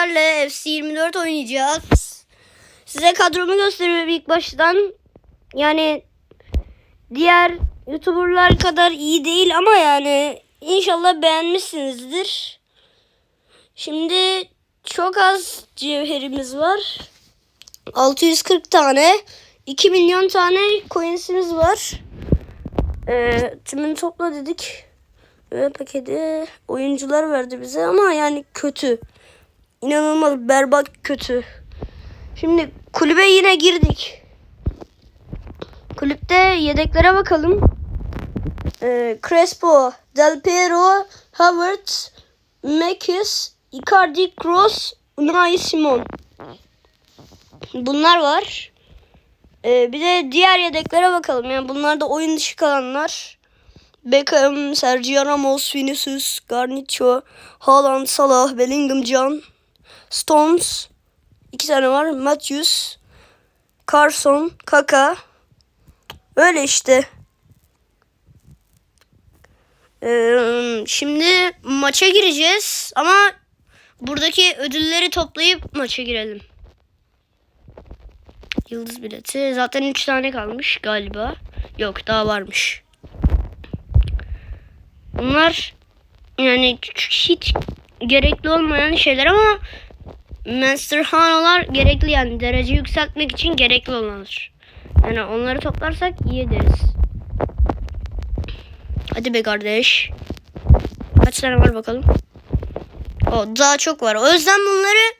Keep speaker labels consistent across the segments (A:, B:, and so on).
A: sizlerle FC24 oynayacağız. Size kadromu gösteriyorum ilk baştan. Yani diğer YouTuber'lar kadar iyi değil ama yani inşallah beğenmişsinizdir. Şimdi çok az cevherimiz var. 640 tane. 2 milyon tane coinsimiz var. Ee, tümünü topla dedik. Ve paketi oyuncular verdi bize ama yani kötü. İnanılmaz berbat kötü. Şimdi kulübe yine girdik. Kulüpte yedeklere bakalım. Ee, Crespo, Del Piero, Havertz, Mekis, Icardi, Kroos, Unai Simon. Bunlar var. Ee, bir de diğer yedeklere bakalım. Yani bunlar da oyun dışı kalanlar. Beckham, Sergio Ramos, Vinicius, Garnacho, Haaland, Salah, Bellingham, Can, Stones. iki tane var. Matthews, Carson, Kaka. Öyle işte. Ee, şimdi maça gireceğiz ama buradaki ödülleri toplayıp maça girelim. Yıldız bileti. Zaten 3 tane kalmış galiba. Yok daha varmış. Bunlar yani hiç gerekli olmayan şeyler ama Monster Hano'lar gerekli yani derece yükseltmek için gerekli olanlar. Yani onları toplarsak iyi ederiz. Hadi be kardeş. Kaç tane var bakalım. O daha çok var. O yüzden bunları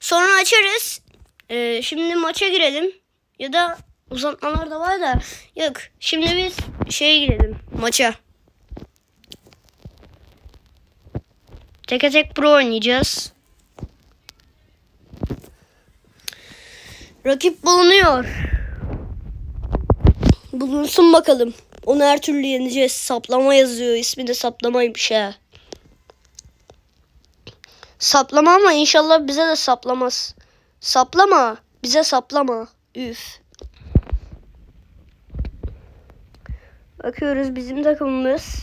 A: sonra açarız. Ee, şimdi maça girelim. Ya da uzatmalar da var da. Yok. Şimdi biz şeye girelim. Maça. Teke tek pro oynayacağız. Rakip bulunuyor. Bulunsun bakalım. Onu her türlü yeneceğiz. Saplama yazıyor. İsmi de saplamaymış ha. Saplama ama inşallah bize de saplamaz. Saplama. Bize saplama. Üf. Bakıyoruz bizim takımımız.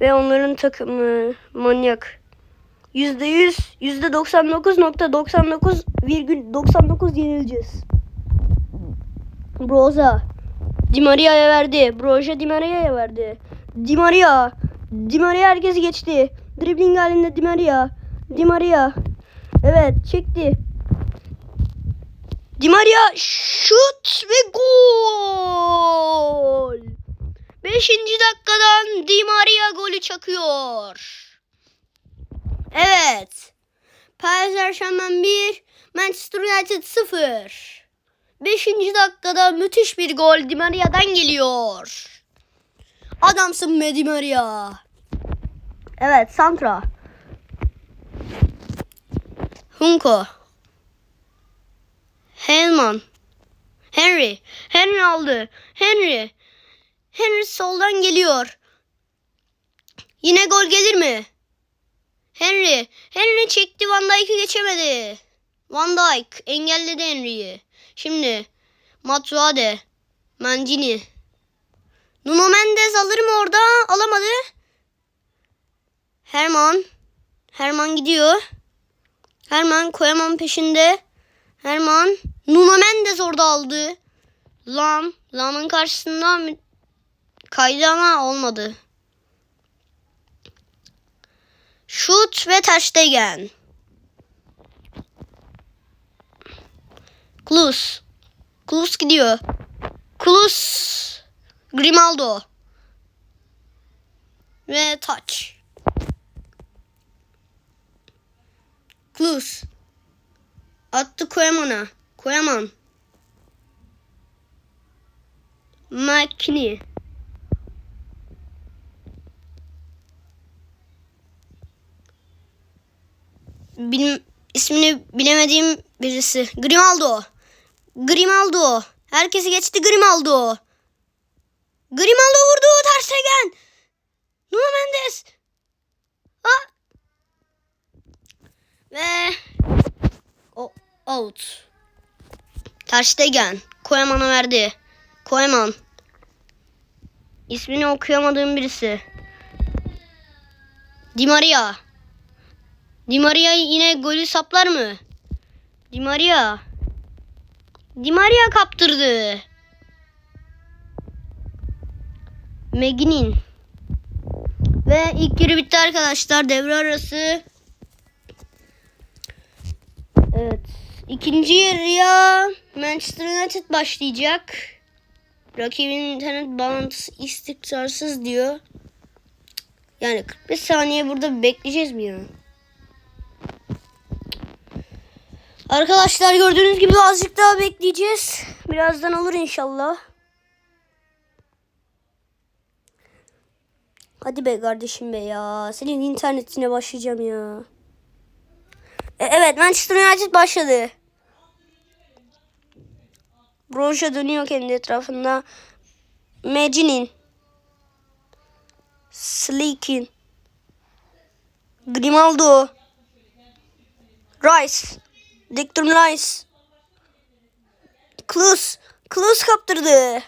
A: Ve onların takımı manyak. Yüzde yüz, yüzde doksan dokuz nokta doksan dokuz virgül doksan dokuz yenileceğiz. Broza. Di Maria'ya verdi. Broja Di Maria'ya verdi. Di Maria. Di Maria herkesi geçti. Dribbling halinde Di Maria. Di Maria. Evet çekti. Di Maria şut ve gol. Beşinci dakikadan Di Maria golü çakıyor. Evet. Paris Saint-Germain 1, Manchester United 0. Beşinci dakikada müthiş bir gol Di Maria'dan geliyor. Adamsın be Di Maria. Evet Santra. Hunko. Helman. Henry. Henry aldı. Henry. Henry soldan geliyor. Yine gol gelir mi? Henry. Henry çekti Van Dijk'ı geçemedi. Van Dijk engelledi Henry'yi. Şimdi Matuade. Mancini. Nuno Mendes alır mı orada? Alamadı. Herman. Herman gidiyor. Herman Koyaman peşinde. Herman. Nuno Mendes orada aldı. Lam. Lam'ın karşısında kaydı ama olmadı. Şut ve Terstegen. Klus. Klus gidiyor. Klus. Grimaldo. Ve touch. Klus. Attı Koyaman'a. Koyaman. Makini. Bilim, ismini bilemediğim birisi. Grimaldo. Grimaldo. Herkesi geçti Grimaldo. Grimaldo vurdu. Ter Stegen. Nuno Mendes. Ha. Ve o out. Ter Stegen. Koeman'a verdi. Koeman. İsmini okuyamadığım birisi. Di Maria. Di Maria yine golü saplar mı? Di Maria. Di Maria kaptırdı. Meginin. Ve ilk yarı bitti arkadaşlar. Devre arası. Evet. İkinci yarıya Manchester United başlayacak. Rakibin internet bağlantısı istikrarsız diyor. Yani 45 saniye burada bekleyeceğiz mi ya? Arkadaşlar gördüğünüz gibi azıcık daha bekleyeceğiz. Birazdan olur inşallah. Hadi be kardeşim be ya. Senin internetine başlayacağım ya. E, evet Manchester United başladı. Broja dönüyor kendi etrafında. Mecinin. Slikin. Grimaldo. Rice. Declan Rice. Klus. Klus kaptırdı.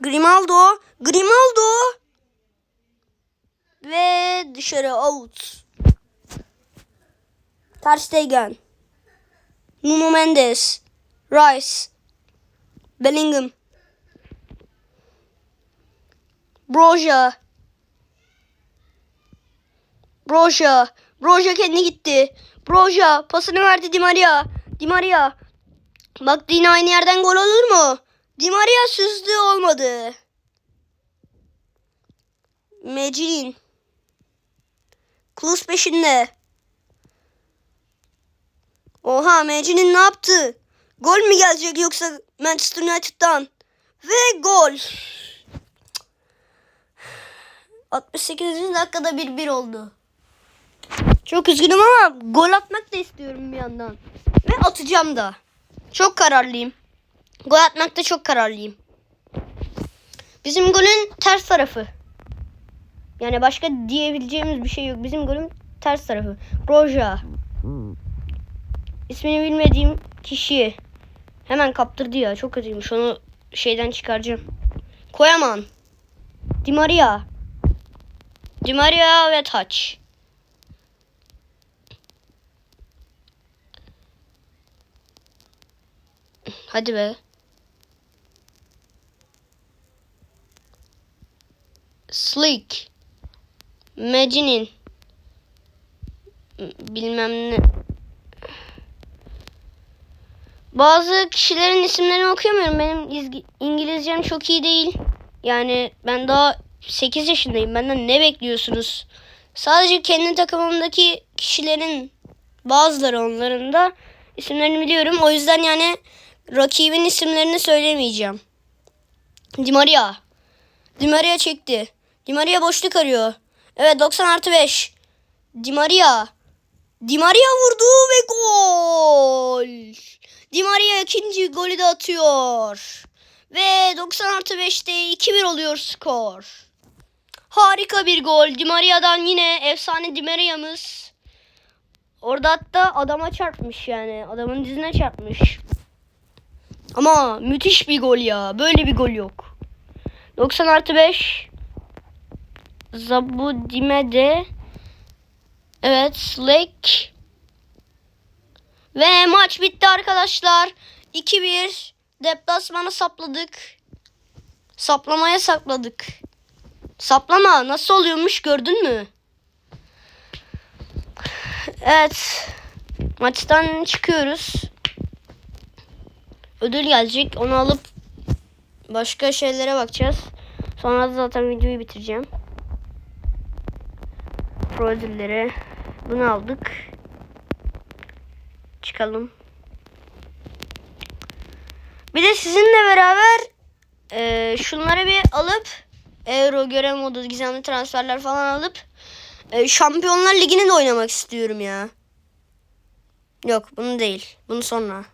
A: Grimaldo. Grimaldo. Ve dışarı out. Ter Stegen. Nuno Mendes. Rice. Bellingham. Broja. Broja. Broja kendi gitti. Broja pasını verdi Di Maria. Di Maria. Bak yine aynı yerden gol olur mu? Di Maria süzdü olmadı. Mecinin. Klus peşinde. Oha Mecinin ne yaptı? Gol mü gelecek yoksa Manchester United'dan? Ve gol. 68. dakikada 1-1 oldu. Çok üzgünüm ama gol atmak da istiyorum bir yandan. Ve atacağım da. Çok kararlıyım. Gol atmakta çok kararlıyım. Bizim golün ters tarafı. Yani başka diyebileceğimiz bir şey yok. Bizim golün ters tarafı. Roja. İsmini bilmediğim kişi. Hemen kaptırdı ya. Çok kötüymüş. Onu şeyden çıkaracağım. Koyaman. Di Maria. Di Maria ve Taç. Hadi be. Slick. Maginin. Bilmem ne. Bazı kişilerin isimlerini okuyamıyorum. Benim İngilizcem çok iyi değil. Yani ben daha 8 yaşındayım. Benden ne bekliyorsunuz? Sadece kendi takımımdaki kişilerin bazıları onların da isimlerini biliyorum. O yüzden yani rakibin isimlerini söylemeyeceğim. Di Maria. Di Maria çekti. Di Maria boşluk arıyor. Evet 90 artı 5. Di Maria. Di Maria vurdu ve gol. Di Maria ikinci golü de atıyor. Ve 90 artı 5'te 2-1 oluyor skor. Harika bir gol. Di Maria'dan yine efsane Di Maria'mız. Orada hatta adama çarpmış yani. Adamın dizine çarpmış. Ama müthiş bir gol ya. Böyle bir gol yok. 90 artı 5. Zabudimede. Evet Slake. Ve maç bitti arkadaşlar. 2-1. Deplasmana sapladık. Saplamaya sakladık. Saplama nasıl oluyormuş gördün mü? Evet. Maçtan çıkıyoruz. Ödül gelecek. Onu alıp başka şeylere bakacağız. Sonra da zaten videoyu bitireceğim. Pro ödülleri. Bunu aldık. Çıkalım. Bir de sizinle beraber e, şunları bir alıp Euro görev modu gizemli transferler falan alıp e, Şampiyonlar Ligi'ni de oynamak istiyorum ya. Yok bunu değil. Bunu sonra.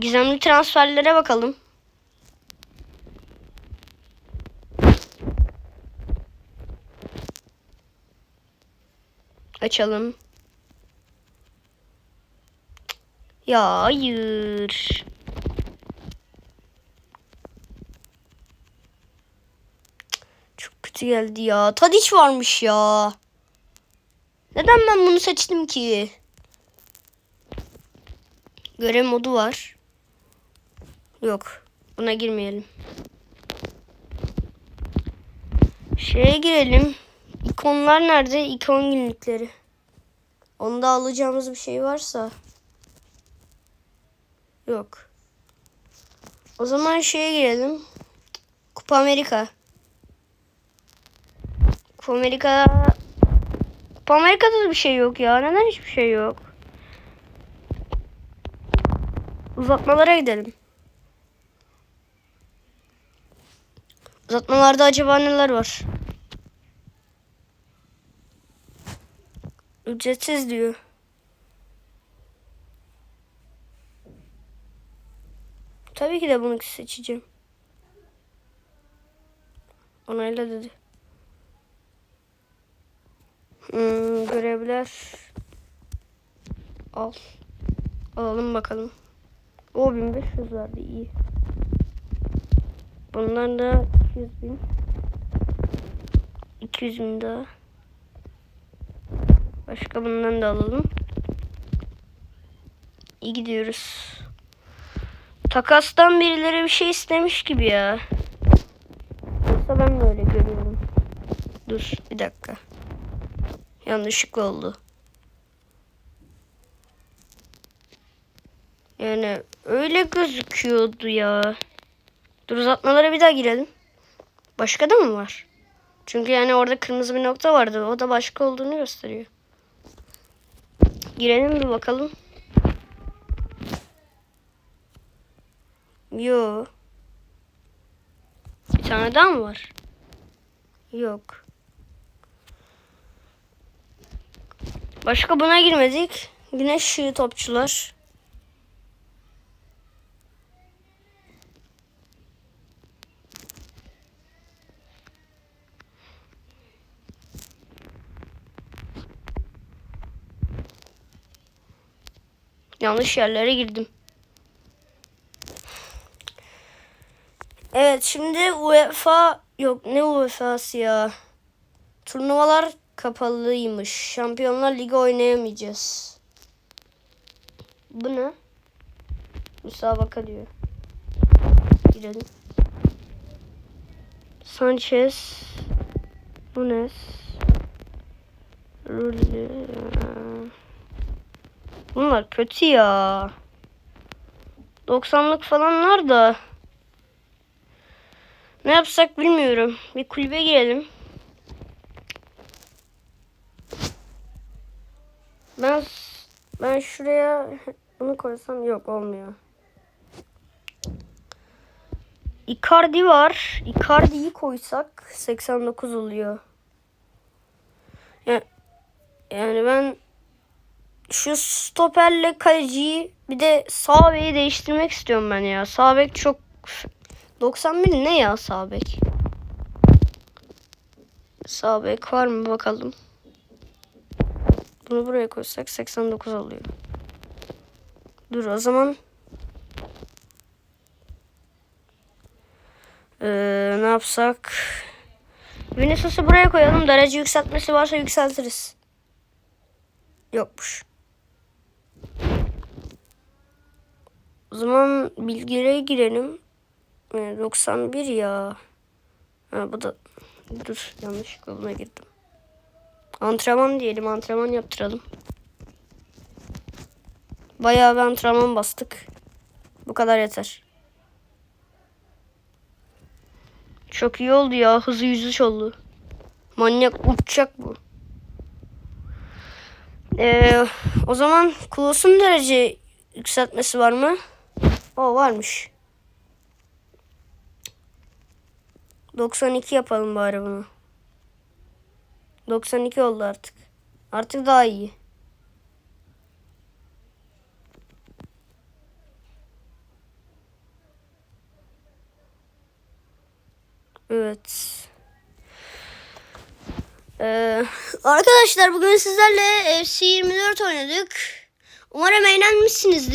A: Gizemli transferlere bakalım. Açalım. Ya hayır. Çok kötü geldi ya. Tadiç varmış ya. Neden ben bunu seçtim ki? Görev modu var. Yok. Buna girmeyelim. Şeye girelim. İkonlar nerede? İkon günlükleri. Onda alacağımız bir şey varsa. Yok. O zaman şeye girelim. Kupa Amerika. Kupa Amerika Kupa Amerika'da da bir şey yok ya. Neden hiçbir şey yok? Uzatmalara gidelim. Uzatmalarda acaba neler var? Ücretsiz diyor. Tabii ki de bunu seçeceğim. Onayla dedi. Hmm, görevler. Al. Alalım bakalım. O 1500 vardı iyi. Bundan da 200 bin. 200 bin daha. Başka bundan da alalım. İyi gidiyoruz. Takastan birileri bir şey istemiş gibi ya. Yoksa ben mi öyle görüyorum? Dur bir dakika. Yanlışlıkla oldu. Yani öyle gözüküyordu ya. Dur uzatmalara bir daha girelim. Başka da mı var? Çünkü yani orada kırmızı bir nokta vardı. O da başka olduğunu gösteriyor. Girelim bir bakalım. Yo. Bir tane daha mı var? Yok. Başka buna girmedik. Güneş ışığı topçular. Yanlış yerlere girdim. Evet şimdi UEFA yok ne UEFA'sı ya. Turnuvalar kapalıymış. Şampiyonlar Ligi oynayamayacağız. Bu ne? Müsabaka diyor. Girelim. Sanchez. Nunes. Rulli. Bunlar kötü ya. 90'lık falanlar da. Ne yapsak bilmiyorum. Bir kulübe girelim. Ben ben şuraya bunu koysam yok olmuyor. Icardi var. Icardi'yi koysak 89 oluyor. Yani, yani ben şu stoperle kaleciyi bir de sağ beyi değiştirmek istiyorum ben ya. Sağ bek çok 91 ne ya sağ bek? Sağ bek var mı bakalım. Bunu buraya koysak 89 oluyor. Dur o zaman. Ee, ne yapsak? Vinicius'u buraya koyalım. Derece yükseltmesi varsa yükseltiriz. Yokmuş. O zaman bilgilere girelim. Ee, 91 ya. Ha, bu da dur yanlışlıkla buna girdim. Antrenman diyelim antrenman yaptıralım. Bayağı bir antrenman bastık. Bu kadar yeter. Çok iyi oldu ya. Hızı yüzüş oldu. Manyak uçacak bu. Ee, o zaman Klos'un derece yükseltmesi var mı? O varmış. 92 yapalım bari bunu. 92 oldu artık. Artık daha iyi. Evet. Ee, arkadaşlar bugün sizlerle FC 24 oynadık. Umarım eğlenmişsinizdir.